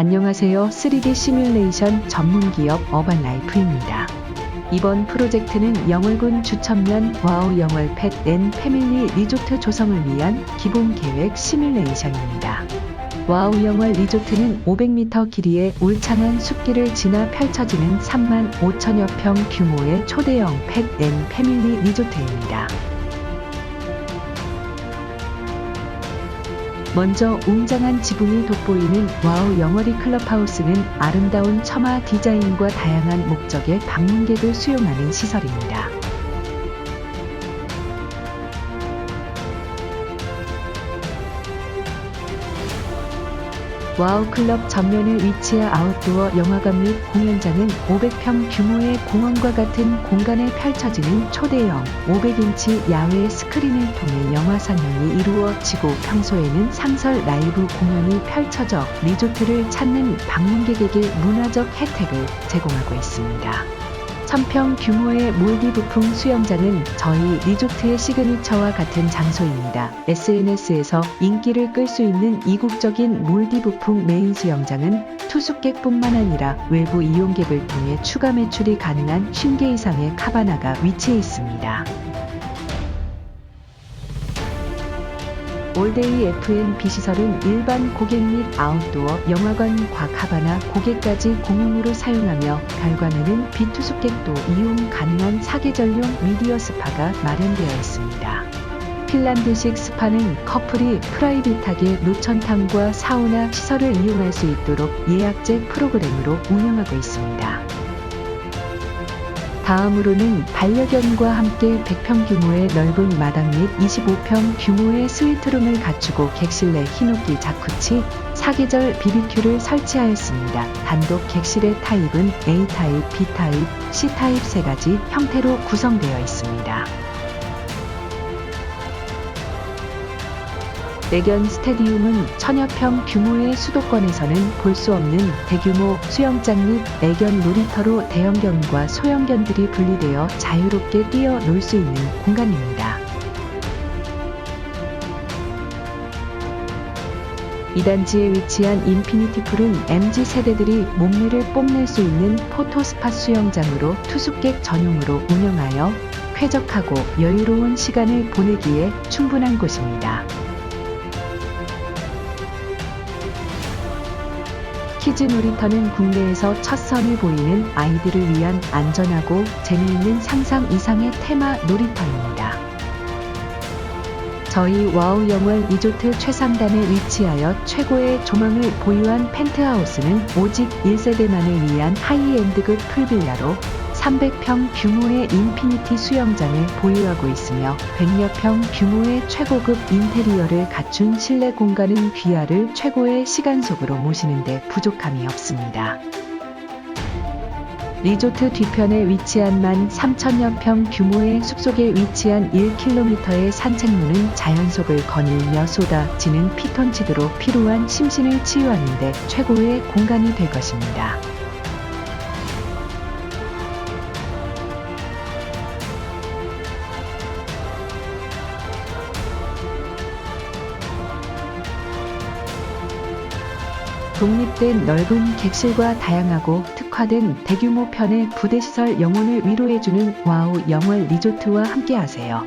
안녕하세요. 3D 시뮬레이션 전문 기업 어반라이프입니다. 이번 프로젝트는 영월군 주천면 와우 영월 펫앤 패밀리 리조트 조성을 위한 기본 계획 시뮬레이션입니다. 와우 영월 리조트는 500m 길이의 울창한 숲길을 지나 펼쳐지는 3만 5천여 평 규모의 초대형 펫앤 패밀리 리조트입니다. 먼저 웅장한 지붕이 돋보이는 와우 영월이 클럽하우스는 아름다운 처마 디자인과 다양한 목적의 방문객을 수용하는 시설입니다. 와우 클럽 전면에 위치한 아웃도어 영화관 및 공연장은 500평 규모의 공원과 같은 공간에 펼쳐지는 초대형 500인치 야외 스크린을 통해 영화 상영이 이루어지고 평소에는 상설 라이브 공연이 펼쳐져 리조트를 찾는 방문객에게 문화적 혜택을 제공하고 있습니다. 1000평 규모의 몰디브풍 수영장은 저희 리조트의 시그니처와 같은 장소입니다. SNS에서 인기를 끌 수 있는 이국적인 몰디브풍 메인 수영장은 투숙객뿐만 아니라 외부 이용객을 통해 추가 매출이 가능한 50개 이상의 카바나가 위치해 있습니다. 올데이 F&B 시설은 일반 고객 및 아웃도어 영화관과 카바나 고객까지 공용으로 사용하며 별관에는 비투숙객도 이용 가능한 사계절용 미디어 스파가 마련되어 있습니다. 핀란드식 스파는 커플이 프라이빗하게 노천탕과 사우나 시설을 이용할 수 있도록 예약제 프로그램으로 운영하고 있습니다. 다음으로는 반려견과 함께 100평 규모의 넓은 마당 및 25평 규모의 스위트룸을 갖추고 객실 내 히노키 자쿠치, 사계절 BBQ를 설치하였습니다. 단독 객실의 타입은 A타입, B타입, C타입 세 가지 형태로 구성되어 있습니다. 내견 스테디움은 천여 평 규모의 수도권에서는 볼 수 없는 대규모 수영장 및 내견 놀이터로 대형견과 소형견들이 분리되어 자유롭게 뛰어놀 수 있는 공간입니다. 2단지에 위치한 인피니티 풀은 MZ 세대들이 몸매를 뽐낼 수 있는 포토스팟 수영장으로 투숙객 전용으로 운영하여 쾌적하고 여유로운 시간을 보내기에 충분한 곳입니다. 키즈 놀이터는 국내에서 첫 선을 보이는 아이들을 위한 안전하고 재미있는 상상 이상의 테마 놀이터입니다. 저희 와우 영월 리조트 최상단에 위치하여 최고의 조망을 보유한 펜트하우스는 오직 1세대만을 위한 하이엔드급 풀빌라로 300평 규모의 인피니티 수영장을 보유하고 있으며 100여 평 규모의 최고급 인테리어를 갖춘 실내 공간은 귀하를 최고의 시간 속으로 모시는데 부족함이 없습니다. 리조트 뒤편에 위치한 만 3천여 평 규모의 숲속에 위치한 1km의 산책로는 자연 속을 거닐며 쏟아지는 피톤치드로 피로한 심신을 치유하는데 최고의 공간이 될 것입니다. 독립된 넓은 객실과 다양하고 특화된 대규모 편의 부대시설 영혼을 위로해주는 와우 영월 리조트와 함께하세요.